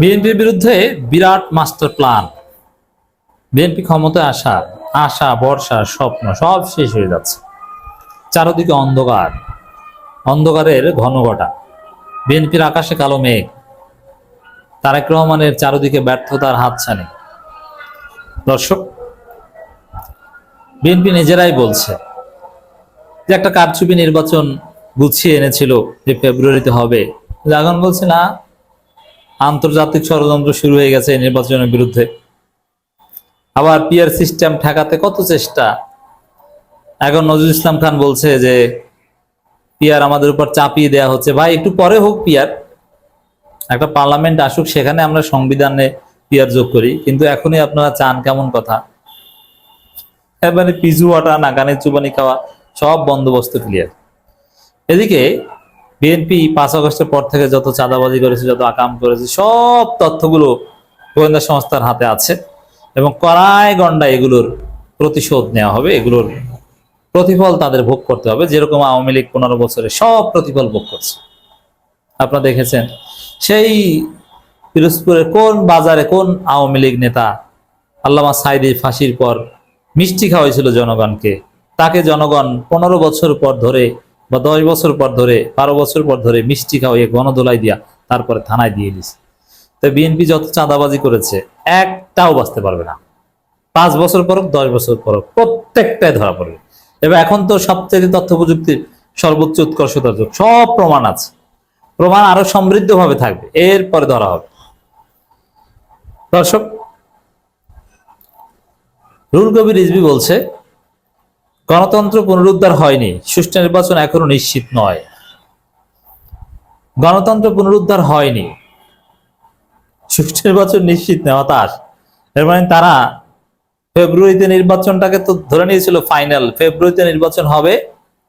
বিএনপির বিরুদ্ধে বিরাট master plan. BNP ক্ষমতায় আসা, আশা বর্ষা স্বপ্ন সব শেষ হয়ে যাচ্ছে। চারদিকে অন্ধকার, অন্ধকারের ঘনঘটা বিএনপির আকাশে কালো মেঘ। তারেক রহমানের চারদিকে ব্যর্থতার হাতছানি। দর্শক, বিএনপি নিজেরাই বলছে যে একটা কারচুপি নির্বাচন গুছিয়ে এনেছিল যে ফেব্রুয়ারিতে হবে। এখন বলছে, না আন্তর্জাতিক ষড়যন্ত্র শুরু হয়ে গেছে এই নির্বাচনের বিরুদ্ধে। আবার পিয়ার সিস্টেম ঠেকাতে কত চেষ্টা? এখন নজরুল ইসলাম খান বলছে যে পিয়ার আমাদের উপর চাপিয়ে দেওয়া হচ্ছে। ভাই, একটু পরে হোক পিয়ার একটা পার্লামেন্ট আসুক, সেখানে আমরা সংবিধানে পিয়ার যোগ করি। কিন্তু এখনই আপনারা চান কেমন কথা? এবারে পিজু ওয়াটা নাগানের চুবানি খাওয়া, সব বন্দোবস্ত ক্লিয়ার এদিকে বিএনপি পাঁচ আগস্টের পর থেকে যত চাঁদাবাজি করেছে, যত আকাম করেছে, সব তথ্যগুলো গোয়েন্দা সংস্থার হাতে আছে এবং কড়ায় গন্ডায় এগুলোর প্রতিশোধ নেওয়া হবে, এগুলোর প্রতিফল তাদের ভোগ করতে হবে। যেরকম আওয়ামী লীগ পনেরো বছরে সব প্রতিফল ভোগ করছে। আপনারা দেখেছেন, সেই পিরোজপুরের কোন বাজারে কোন আওয়ামী লীগ নেতা আল্লামা সাইদির ফাঁসির পর মিষ্টি খাওয়াইছিল জনগণকে, তাকে জনগণ পনেরো বছর পর ধরে বা দশ বছর পর ধরে, বারো বছর পর ধরে মিষ্টি খাওয়াইয়ে গণদোলাই দিয়া তারপরে থানায় দিয়ে দিছে। তো বিএনপি যত চাঁদাবাজি করেছে, একটাও বাঁচতে পারবে না। পাঁচ বছর পর দশ বছর পর প্রত্যেকটাই ধরা পড়বে। এবার এখন তো সবচেয়ে তথ্য প্রযুক্তির সর্বোচ্চ উৎকর্ষতার যুগ, সব প্রমাণ আছে। প্রমাণ আরও সমৃদ্ধভাবে থাকবে, এরপরে ধরা হবে। দর্শক রুল কবির রিজবি বলছে গণতন্ত্র পুনরুদ্ধার হয়নি, সুষ্ঠু নির্বাচন এখনও নিশ্চিত নয়। গণতন্ত্র পুনরুদ্ধার হয়নি, সুষ্ঠু নির্বাচন নিশ্চিত নয়, হতাশ। এর মানে তারা ফেব্রুয়ারিতে নির্বাচনটাকে তো ধরে নিয়েছিল ফাইনাল, ফেব্রুয়ারিতে নির্বাচন হবে,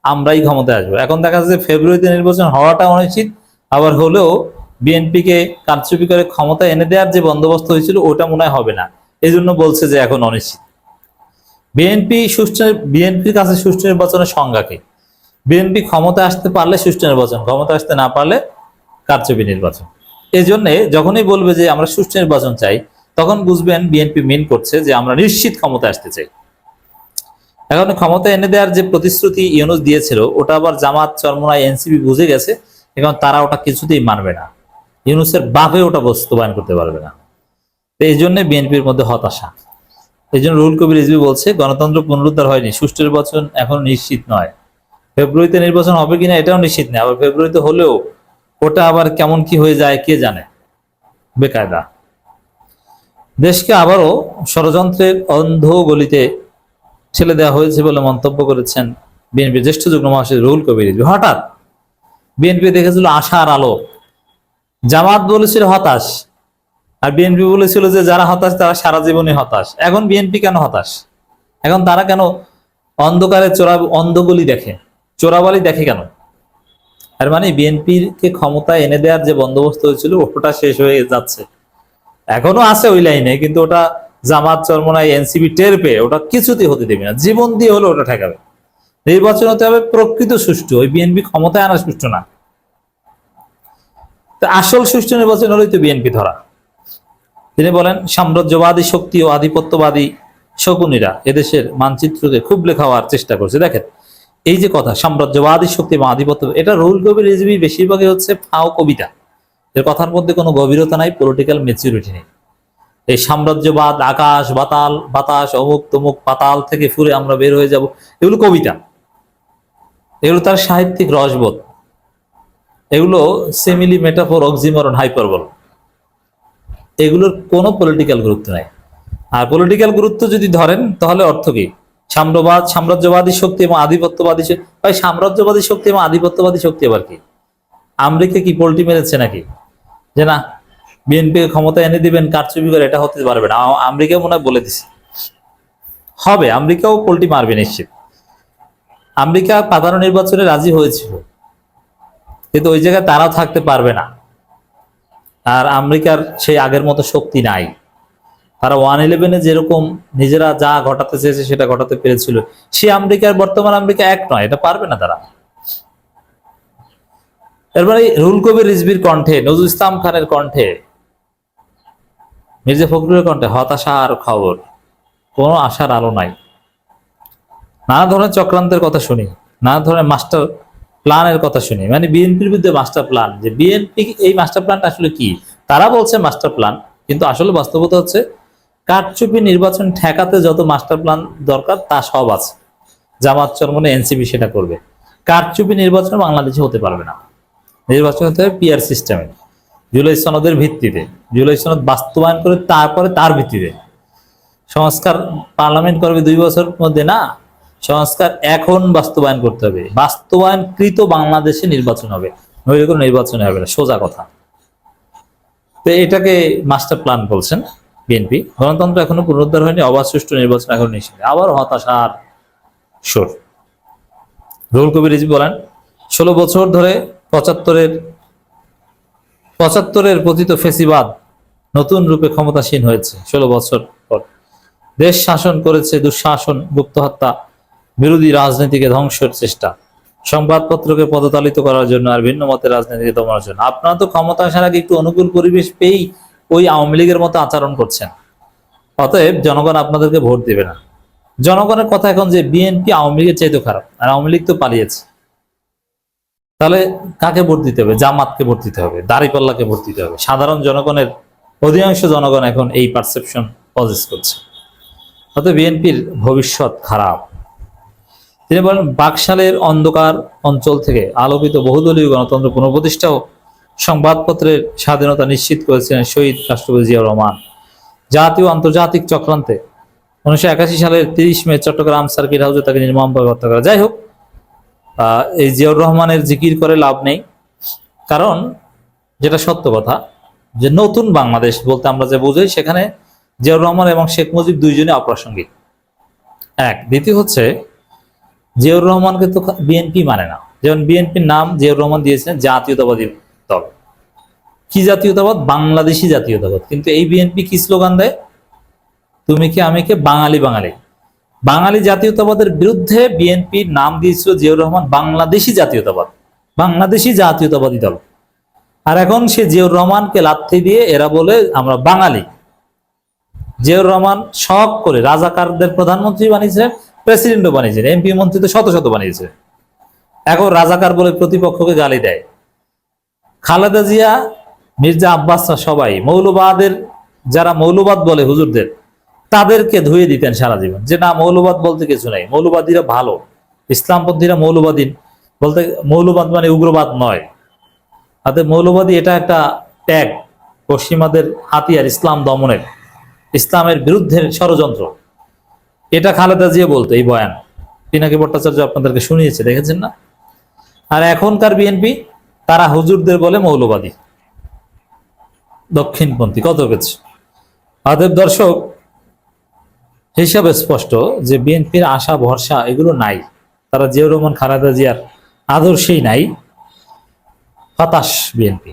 আমরাই ক্ষমতায় আসব। এখন দেখা যাচ্ছে ফেব্রুয়ারিতে নির্বাচন হওয়াটা অনিশ্চিত, আবার হলেও বিএনপিকে কারচুপি করে ক্ষমতা এনে দেওয়ার যে বন্দোবস্ত হয়েছিল, ওটা মনে হবে না। এই জন্য বলছে যে এখন অনিশ্চিত। বিএনপি সুষ্ঠু বিএনপির কাছে সুষ্ঠু নির্বাচনের সংজ্ঞা কি? বিএনপি ক্ষমতা আসতে পারলে সুষ্ঠু নির্বাচন ক্ষমতা আসতে না পারলে কারচুপি নির্বাচন। এই জন্যে যখনই বলবে যে আমরা সুষ্ঠু নির্বাচন চাই, তখন বুঝবেন বিএনপি মিন করছে যে আমরা নিশ্চিত ক্ষমতা আসতে চাই। এখন ক্ষমতা এনে দেওয়ার যে প্রতিশ্রুতি ইউনুস দিয়েছিল, ওটা আবার জামাত চরমনায় এনসিপি বুঝে গেছে এবং তারা ওটা কিছুতেই মানবে না। ইউনুসের বাপে ওটা বাস্তবায়ন করতে পারবে না। এই জন্য বিএনপির মধ্যে হতাশা। এই জন্য রুল কবির রিজভি বলছে, গণতন্ত্র পুনরুদ্ধার হয়নি সুষ্ঠু নির্বাচন এখন নিশ্চিত নয়। ফেব্রুয়ারিতে নির্বাচন হবে কিনা এটাও নিশ্চিত নেই আবার ফেব্রুয়ারিতে হলেও ওটা আবার কেমন কি হয়ে যায় কে জানে? বেকায়দা। দেশকে আবারও ষড়যন্ত্রের অন্ধ গলিতে ঠেলে দেওয়া হয়েছে বলে মন্তব্য করেছেন বিএনপি জ্যেষ্ঠ যুগ্ম মহাসচিব রুহুল কবির রিজভী। হঠাৎ বিএনপি দেখেছিল আশার আলো, জামাত বলেছিল হতাশ আর বিএনপি বলেছিল যে যারা হতাশ, তারা সারা জীবনই হতাশ। এখন বিএনপি কেন হতাশ? এখন তারা কেন অন্ধকারে চোরা অন্ধগলি দেখে? চোরাবালি দেখে কেন? আর মানে বিএনপির কে ক্ষমতা এনে দেওয়ার যে বন্দোবস্ত হয়েছিল ওটা শেষ হয়ে যাচ্ছে। এখনও আছে ওই লাইনে, কিন্তু ওটা জামাত চরমনায় এনসিবি টের পেয়ে ওটা কিছুতেই হতে দেবে না। জীবন দিয়ে হলে ওটা ঠেকাবে। নির্বাচন হতে হবে প্রকৃত সুষ্ঠু, ওই বিএনপি ক্ষমতায় আনা সুষ্ঠু না। আসল সুষ্ঠু নির্বাচন হলেই তো বিএনপি ধরা। তিনি বলেন, সাম্রাজ্যবাদী শক্তি ও আধিপত্যবাদী শকুনিরা এদেশের মানচিত্রকে খুবলে খাওয়ার চেষ্টা করছে। দেখেন, এই যে কথা, সাম্রাজ্যবাদী শক্তি এবং আধিপত্য, এটা রুল কবির রিজবি বেশিরভাগই হচ্ছে ফাও কবিতা। এর কথার মধ্যে কোনো গভীরতা নাই পলিটিক্যাল মেচুরিটি নেই। এই সাম্রাজ্যবাদ, আকাশ, বাতাল, বাতাস, অমুক তমুক, পাতাল থেকে ফুরে আমরা বের হয়ে যাব, এগুলো কবিতা। এগুলো তার সাহিত্যিক রসবোধ। এগুলো সেমিলি, মেটাফোর, অক্সিমরন, হাইপারবল। এগুলোর কোনো পলিটিক্যাল গুরুত্ব নাই। আর পলিটিক্যাল গুরুত্ব যদি ধরেন, তাহলে অর্থ কি? সাম্রাজ্যবাদ, সাম্রাজ্যবাদী শক্তি এবং আধিপত্যবাদী ভাই, সাম্রাজ্যবাদী শক্তি এবং আধিপত্যবাদী শক্তি আবার কি? আমেরিকা কি পোল্টি মেরেছে নাকি? যে না বিএনপি ক্ষমতা এনে দিবেন, কারচুপি করে, এটা হতে পারবে না। আমেরিকা মনে হয় বলে দিছে। হবে, আমেরিকাও পোল্টি মারবে নিশ্চিত। আমেরিকা সাধারণ নির্বাচনে রাজি হয়েছিল। কিন্তু ওই জায়গায় তারাও থাকতে পারবে না। আর আমেরিকার সেই আগের মতো শক্তি নাই। তারা ওয়ান ইলেভেনে যেরকম নিজেরা যা ঘটাতে চেয়েছে সেটা ঘটাতে পেরেছিল। সে আমেরিকার, বর্তমান আমেরিকা এক নয়, এটা পারবে না তারা। এরপরে রুল কবির রিজবির কণ্ঠে, নজরুল ইসলাম খানের কণ্ঠে, মির্জা ফখরুলের কণ্ঠে হতাশা আর খবর, কোনো আশার আলো নাই। নানা ধরনের চক্রান্তের কথা শুনি, নানা ধরনের মাস্টার প্ল্যানের কথা শুনি। মানে বিএনপির বিরুদ্ধে মাস্টার প্ল্যান যে বিএনপি এই মাস্টার প্ল্যানটা আসলে কি? তারা বলছে মাস্টার প্ল্যান কিন্তু আসলে বাস্তবতা হচ্ছে কারচুপি নির্বাচন ঠেকাতে যত মাস্টার প্ল্যান দরকার, তা সব আছে। জামাত চরমনে এনসিপি সেটা করবে। কারচুপি নির্বাচন বাংলাদেশে হতে পারবে না। নির্বাচন হতে হবে পিআর সিস্টেমে জুলাই সনদের ভিত্তিতে। জুলাই সনদ বাস্তবায়ন করে তারপরে তার ভিত্তিতে। সংস্কার পার্লামেন্ট করবে দুই বছর মধ্যে না? সংস্কার এখন বাস্তবায়ন করতে হবে। বাস্তবায়নকৃত বাংলাদেশে নির্বাচন হবে। নইলে কোনো নির্বাচন হবে না, সোজা কথা। তো এটাকে মাস্টার প্ল্যান বলছেন বিএনপি। গণতন্ত্র এখনও পুনরুদ্ধার হয়নি, অবাধ সুষ্ঠু নির্বাচন এখন নিশ্চিত। আবার হতাশার সুর। রুহুল কবির রিজভী বলেন, ষোলো বছর ধরে পঁচাত্তরের পঁচাত্তরের পতিত ফেসিবাদ নতুন রূপে ক্ষমতাসীন হয়েছে ষোলো বছর পর। দেশ শাসন করেছে দুঃশাসন, গুপ্ত হত্যা বিরোধী রাজনীতিকে ধ্বংসের চেষ্টা। সংবাদপত্রকে পদতালিত করার জন্য আর ভিন্ন মতের রাজনীতিকে দমানোর জন্য। আপনারা তো ক্ষমতা আসার আগে একটু অনুকূল পরিবেশ পেয়েই ওই আওয়ামী লীগের মতো আচরণ করছেন। অতএব জনগণ আপনাদেরকে ভোট দেবে না। জনগণের কথা এখন যে বিএনপি আওয়ামী লীগের চাইতে খারাপ, আর আওয়ামী লীগ তো পালিয়েছে। তাহলে কাকে ভোট দিতে হবে? জামাতকে ভোট দিতে হবে, দাঁড়িপাল্লাকে ভোট দিতে হবে। সাধারণ জনগণের অধিকাংশ জনগণ এখন এই পারসেপশন পজেস করছে। অতএব বিএনপির ভবিষ্যৎ খারাপ। তিনি বলেন, বাকশালের অন্ধকার অঞ্চল থেকে আলোকিত বহুদলীয় গণতন্ত্র পুনঃপ্রতিষ্ঠা ও সংবাদপত্রের স্বাধীনতা নিশ্চিত করেছিলেন শহীদ রাষ্ট্রপতি জিয়াউর রহমান। জাতীয় আন্তর্জাতিক চক্রান্তে উনিশশো একাশি সালের তিরিশ মে চট্টগ্রাম সার্কিট হাউসে তাকে নির্মমভাবে হত্যা করা। যাই হোক এই জিয়াউর রহমানের জিকির করে লাভ নেই। কারণ যেটা সত্য কথা, যে নতুন বাংলাদেশ বলতে আমরা যে বুঝি, সেখানে জিয়াউর রহমান এবং শেখ মুজিব দুইজনে অপ্রাসঙ্গিক। এক, দ্বিতীয় হচ্ছে জিয়াউর রহমানকে তো বিএনপি মানে না। যেমন বিএনপির নাম জিয়াউর রহমান দিয়েছেন, জাতীয়তাবাদী দল। কি জাতীয়তাবাদ? বাংলাদেশি জাতীয়তাবাদ। কিন্তু এই বিএনপি কি স্লোগান দেয়? তুমি কি আমি কে বাঙালি বাঙালি? বাঙালি জাতীয়তাবাদের বিরুদ্ধে বিএনপির নাম দিয়েছিল জিয়াউর রহমান বাংলাদেশি জাতীয়তাবাদ, বাংলাদেশি জাতীয়তাবাদী দল। আর এখন সে জিয়াউর রহমানকে লাথি দিয়ে এরা বলে আমরা বাঙালি। জিয়াউর রহমান শখ করে রাজাকারদের প্রধানমন্ত্রী বানিয়েছিলেন প্রেসিডেন্টও বানিয়েছিলেন এমপি মন্ত্রী তো শত শত বানিয়েছে। এখন রাজাকার বলে প্রতিপক্ষকে গালি দেয়। খালেদা জিয়া, মির্জা আব্বাসরা সবাই, মৌলবাদের যারা মৌলবাদ বলে হুজুরদের, তাদেরকে ধুয়ে দিতেন সারা জীবন। যে না, মৌলবাদ বলতে কিছু নাই। মৌলবাদীরা ভালো। ইসলামপন্থীরা মৌলবাদী বলতে মৌলবাদ মানে উগ্রবাদ নয়। তাতে মৌলবাদী এটা একটা ট্যাগ পশ্চিমাদের হাতিয়ার ইসলাম দমনের, ইসলামের বিরুদ্ধে ষড়যন্ত্র। এটা খালেদা জিয়া বলতো, এই বয়ান। পিনাকি ভট্টাচার্য আপনাদেরকে শুনিয়েছে, দেখেছেন না? আর এখনকার বিএনপি, তারা হুজুরদের বলে মৌলবাদী। দক্ষিণপন্থী, কত কিছু অতএব দর্শক, হিসাবে স্পষ্ট যে বিএনপির আশা, ভরসা, এগুলো নাই। তারা জিয়াউর রহমান, খালেদা জিয়ার আদর্শেই নাই। হতাশ বিএনপি।